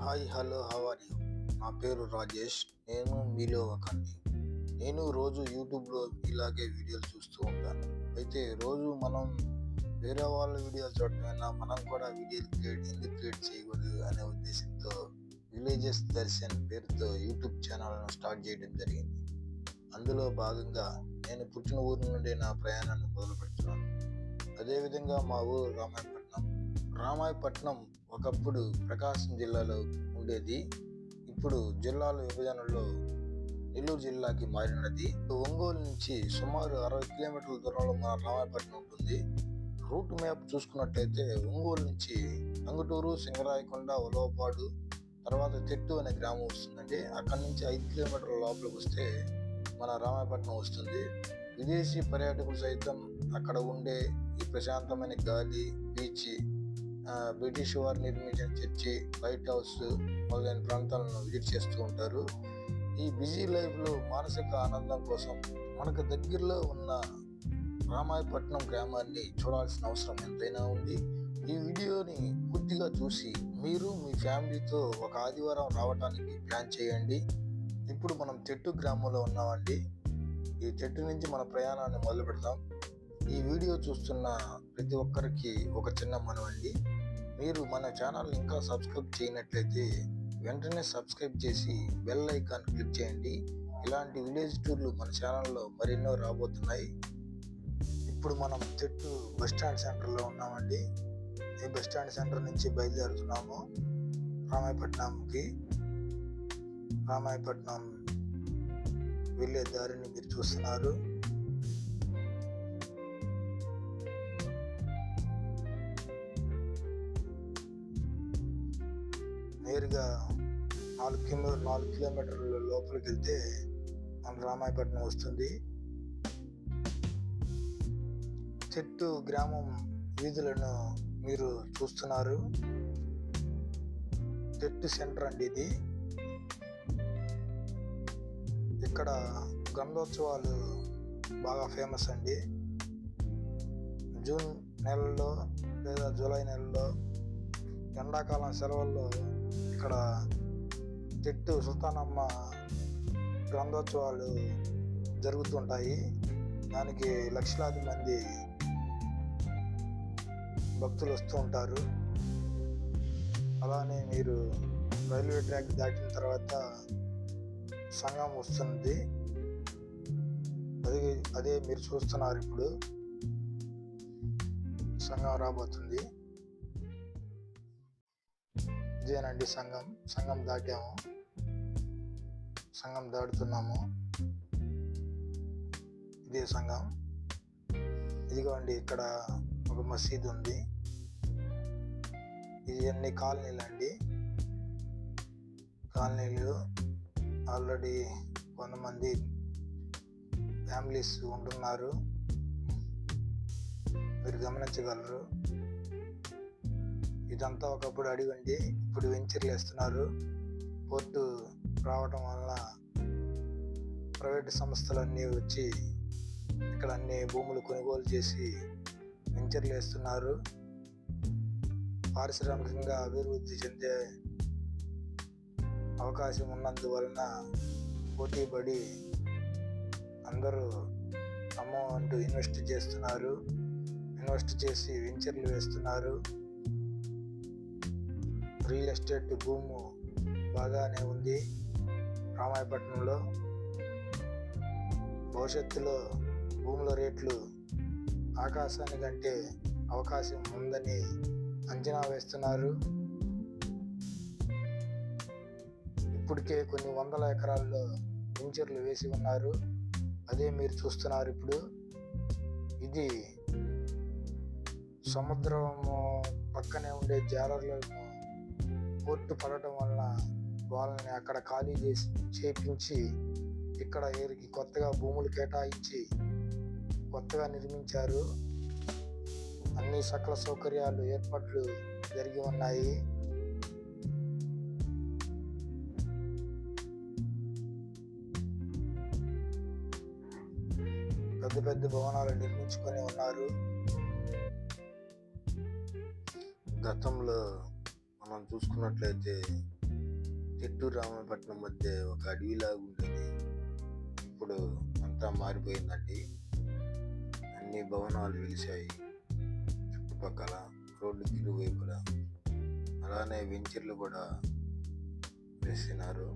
Hi hello how are you నా పేరు రాజేష్ నేను మీలో ఒకరిని. నేను రోజు యూట్యూబ్లో ఇలాగే వీడియోలు చూస్తూ ఉంటాను. అయితే రోజు మనం వేరే వాళ్ళ వీడియోలు చూడటమైనా మనం కూడా వీడియోలు క్రియేట్ ఎందుకు క్రియేట్ చేయకూడదు అనే ఉద్దేశంతో విలేజెస్ దర్శన్ పేరుతో యూట్యూబ్ ఛానల్ను స్టార్ట్ చేయడం జరిగింది. అందులో భాగంగా నేను పుట్టిన ఊరు నుండి నా ప్రయాణాన్ని మొదలుపెడుతున్నాను. అదేవిధంగా మా ఊరు రామాయపట్నం. రామాయపట్నం ఒకప్పుడు ప్రకాశం జిల్లాలో ఉండేది. ఇప్పుడు జిల్లాల విభజనలో నెల్లూరు జిల్లాకి మారినది. ఒంగోలు నుంచి సుమారు అరవై కిలోమీటర్ల దూరంలో మన రామాయపట్నం ఉంటుంది. రూట్ మ్యాప్ చూసుకున్నట్లయితే ఒంగోలు నుంచి అంగుటూరు సింగరాయకొండ ఉలవపాడు తర్వాత తెట్టు అనే గ్రామం వస్తుందండి. అక్కడి నుంచి ఐదు కిలోమీటర్ల లోపలికి వస్తే మన రామాయపట్నం వస్తుంది. విదేశీ పర్యాటకులు సైతం అక్కడ ఉండే ఈ ప్రశాంతమైన గాలి బీచ్ బ్రిటిష్ వారు నిర్మించిన చర్చి వైట్ హౌస్ మొదలైన ప్రాంతాలను విజిట్ చేస్తూ ఉంటారు. ఈ బిజీ లైఫ్లో మానసిక ఆనందం కోసం మనకు దగ్గరలో ఉన్న రామాయపట్నం గ్రామాన్ని చూడాల్సిన అవసరం ఎంతైనా ఉంది. ఈ వీడియోని పూర్తిగా చూసి మీరు మీ ఫ్యామిలీతో ఒక ఆదివారం రావడానికి ప్లాన్ చేయండి. ఇప్పుడు మనం చెట్టు గ్రామంలో ఉన్నామండి. ఈ చెట్టు నుంచి మన ప్రయాణాన్ని మొదలు పెడతాం ఈ వీడియో చూస్తున్న ప్రతి ఒక్కరికి ఒక చిన్న మనవండి. మీరు మన ఛానల్ ఇంకా సబ్స్క్రైబ్ చేయనట్లయితే వెంటనే సబ్స్క్రైబ్ చేసి బెల్ ఐకాన్ క్లిక్ చేయండి. ఇలాంటి విలేజ్ టూర్లు మన ఛానల్లో మరెన్నో రాబోతున్నాయి. ఇప్పుడు మనం చెట్టు బస్ స్టాండ్ సెంటర్లో ఉన్నామండి. ఈ బస్ స్టాండ్ సెంటర్ నుంచి బయలుదేరుతున్నాము. రామాయపట్నంకి. రామాయపట్నం వెళ్ళే దారిని మీరు చూస్తున్నారు. నేరుగా నాలుగు కిలో నాలుగు కిలోమీటర్ల లోపలికి వెళ్తే మన రామాయపట్నం వస్తుంది. చెట్టు గ్రామం వీధులను మీరు చూస్తున్నారు. చెట్టు సెంటర్ అండి ఇది. ఇక్కడ గంధోత్సవాలు బాగా ఫేమస్ అండి. జూన్ నెలలో లేదా జూలై నెలలో ఎండాకాలం సెలవుల్లో ఇక్కడ తిట్టు సుల్తానమ్మ గ్రంథోత్సవాలు జరుగుతుంటాయి. దానికి లక్షలాది మంది భక్తులు వస్తూ ఉంటారు. అలానే మీరు రైల్వే ట్రాక్ దాటిన తర్వాత సంఘం వస్తుంది. అది అదే మీరు చూస్తున్నారు ఇప్పుడు. సంఘం రాబోతుంది. ఇదేనండి సంఘం సంఘం దాటాము. సంఘం దాటుతున్నాము. ఇదే సంఘం. ఇదిగోండి ఇక్కడ ఒక మసీద్ ఉంది. ఇది అన్ని కాలనీలు అండి కాలనీలు ఆల్రెడీ కొంతమంది ఫ్యామిలీస్ ఉంటున్నారు. మీరు గమనించగలరు. ఇదంతా ఒకప్పుడు అడిగండి. ఇప్పుడు వెంచర్లు వేస్తున్నారు. పోర్టు రావడం వలన ప్రైవేట్ సంస్థలన్నీ వచ్చి ఇక్కడ అన్ని భూములు కొనుగోలు చేసి వెంచర్లు వేస్తున్నారు. పారిశ్రామికంగా అభివృద్ధి చెందే అవకాశం ఉన్నందువలన పోటీ పడి అందరూ అమౌంట్ ఇన్వెస్ట్ చేస్తున్నారు. ఇన్వెస్ట్ చేసి వెంచర్లు వేస్తున్నారు. రియల్ ఎస్టేట్ భూము బాగానే ఉంది. రామాయపట్నంలో భవిష్యత్తులో భూముల రేట్లు ఆకాశానికంటే అవకాశం ఉందని అంచనా వేస్తున్నారు. ఇప్పటికే కొన్ని వందల ఎకరాల్లో వెంచర్లు వేసి ఉన్నారు. అదే మీరు చూస్తున్నారు ఇప్పుడు. ఇది సముద్రము పక్కనే ఉండే జాలర్లను పోర్టు పడటం వలన వాళ్ళని అక్కడ ఖాళీ చేసి చేపించి ఇక్కడ వీరికి కొత్తగా భూములు కేటాయించి కొత్తగా నిర్మించారు. అన్ని సకల సౌకర్యాలు ఏర్పాట్లు జరిగి ఉన్నాయి. పెద్ద పెద్ద భవనాలు నిర్మించుకొని ఉన్నారు. గతంలో మనం చూసుకున్నట్లయితే చిట్టూరు రామపట్నం మధ్య ఒక అడవిలాగా ఉండేది. ఇప్పుడు అంతా మారిపోయిందండి. అన్ని భవనాలు వెలిశాయి. చుట్టుపక్కల రోడ్డు ఇరువైపులా. అలానే వెంచర్లు కూడా వేసినారు.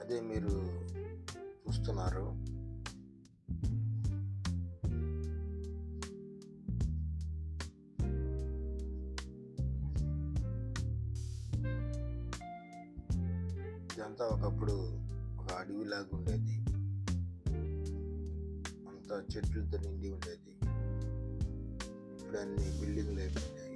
అదే మీరు చూస్తున్నారు. అడవిలాగా ఉండేది. అంతా చెట్లతో నిండి ఉండేది. ఇప్పుడు అన్ని బిల్డింగ్లు అయిపోయినాయి.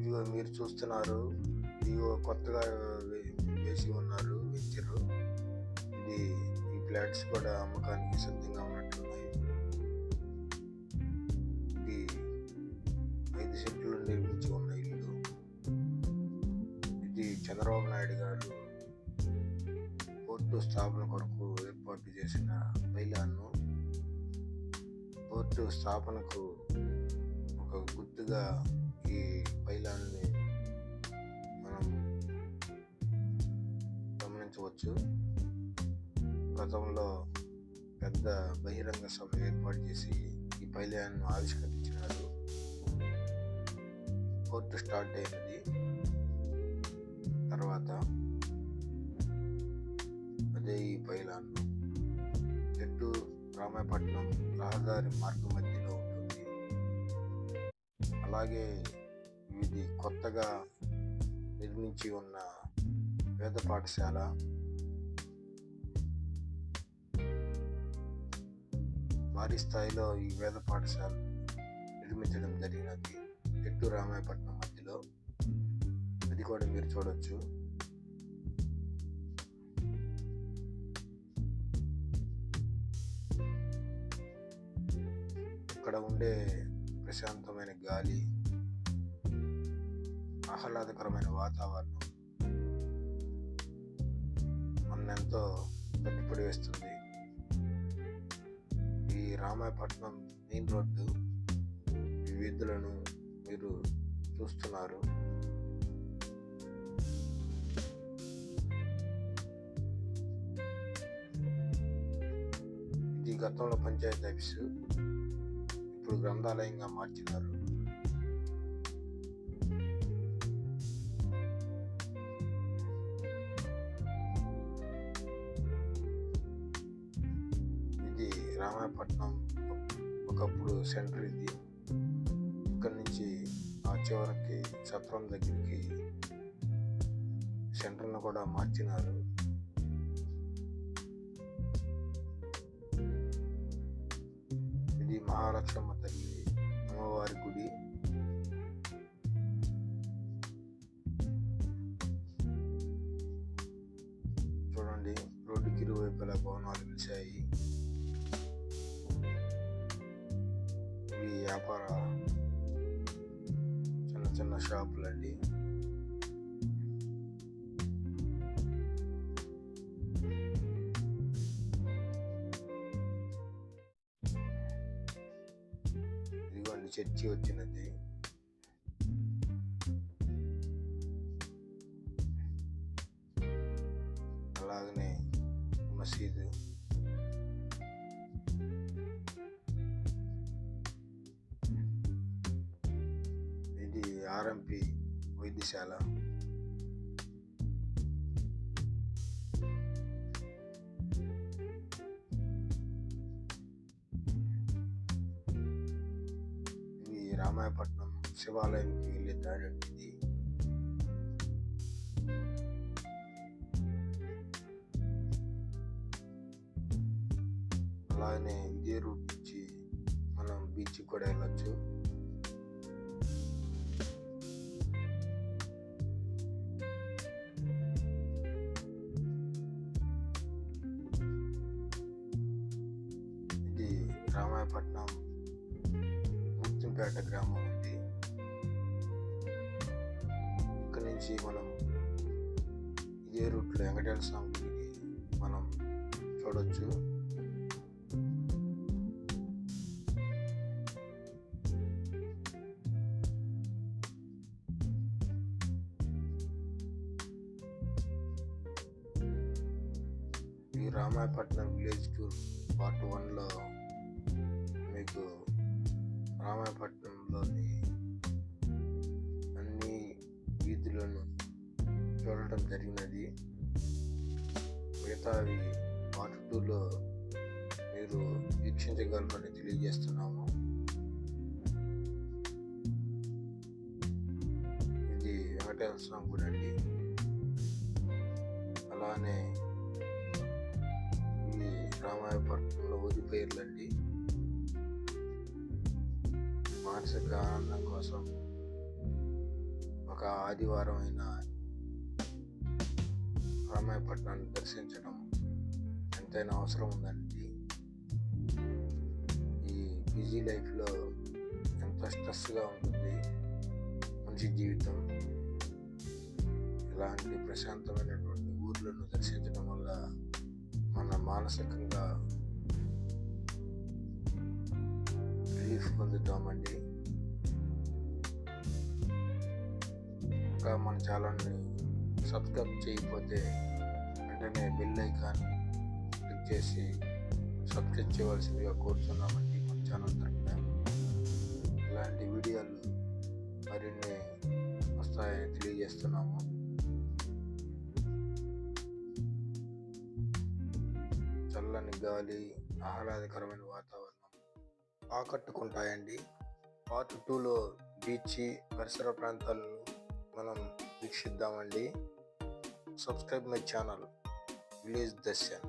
ఇదిగో మీరు చూస్తున్నారు. ఇదిగో కొత్తగా వేసి ఉన్నారు వెంచరు. ఇది ఈ ఫ్లాట్స్ కూడా అమ్మకానికి సిద్ధంగా ఉన్నట్లున్నాయి స్థాపనకు ఒక గుర్తుగా ఈ పైలాన్ని మనం గమనించవచ్చు. గతంలో పెద్ద బహిరంగ సభ ఏర్పాటు చేసి ఈ పైలాన్ను ఆవిష్కరించినారు. కోర్టు స్టార్ట్ అయినది. తర్వాత అదే ఈ పైలాన్ చెట్టు రామాయపట్నం రహదారి మార్గం మధ్య అలాగే ఇది కొత్తగా నిర్మించి ఉన్న వేద పాఠశాల. భారీ స్థాయిలో ఈ వేద పాఠశాల నిర్మించడం జరిగినది ఎట్టు రామాయపట్నం మధ్యలో. అది కూడా మీరు చూడొచ్చు. ఇక్కడ ఉండే ప్రశాంతమైన గాలి ఆహ్లాదకరమైన వాతావరణం మన్నెంతో కట్టుబడి వేస్తుంది. ఈ రామాయపట్నం మెయిన్ రోడ్డు వీధులను మీరు చూస్తున్నారు. ఇది గతంలో పంచాయతీ ఆఫీసు. ఇప్పుడు గ్రంథాలయంగా మార్చినారు. ఇది రామాయపట్నం ఒకప్పుడు సెంటర్ ఇది. ఇక్కడ నుంచి ఆ చివరికి సత్రం దగ్గరికి సెంటర్ను కూడా మార్చినారు. మహాలక్ష్మమ్మ తల్లి అమ్మవారి గుడి. చూడండి రోడ్డుకి ఇరువైపులా భవనాలు వెలిశాయి ఇవి వ్యాపార చిన్న చిన్న షాపులండి. చర్చి వచ్చినది అలాగనే మసీదు ఇది ఆర్ఎంపి వైద్యశాల శివాలయంకి వెళ్ళి దారి అలానే ఇదే రూట్ నుంచి మనం బీచ్ కూడా వెళ్ళొచ్చు. ఇది రామాయపట్నం ముత్తంపేట గ్రామం. నుంచి మనం ఇదే రూట్లో వెంకటేశ్వర స్వామి మనం చూడవచ్చు రామాయపట్నం విలేజ్ టూర్ పార్ట్ వన్లో మీకు రామాయపట్నంలోని చూడటం జరిగినది. మిగతావి పార్ట్ టూలో మీరు వీక్షించగలరని తెలియజేస్తున్నాము. ఇది వెంకటేశ్వర స్వామి గుడి అండి. అలానే ఇది రామాయపట్నంలో ఊరి పేర్లండి. మానసిక ఆనందం కోసం ఒక ఆదివారం అయిన రామాయపట్నాన్ని దర్శించడం ఎంతైనా అవసరం ఉందండి. ఈ బిజీ లైఫ్లో ఎంత స్ట్రెస్గా ఉంటుంది మనిషి జీవితం. ఇలాంటి ప్రశాంతమైనటువంటి ఊర్లను దర్శించడం వల్ల మన మానసికంగా రిలీఫ్ పొందుతామండి. ఇంకా మన చాలా సబ్స్క్రైబ్ చేయకపోతే వెంటనే బెల్ ఐకాన్ క్లిక్ చేసి సబ్స్క్రైబ్ చేయవలసిందిగా కోరుతున్నామండి మన ఛానల్ తరఫున ఇలాంటి వీడియోలు మరిన్ని వస్తాయని తెలియజేస్తున్నాము. చల్లని గాలి ఆహ్లాదకరమైన వాతావరణం ఆకట్టుకుంటాయండి. పార్ట్ టూలో బీచ్ పరిసర ప్రాంతాలను మనం వీక్షిద్దామండి. Subscribe my channel village Darshan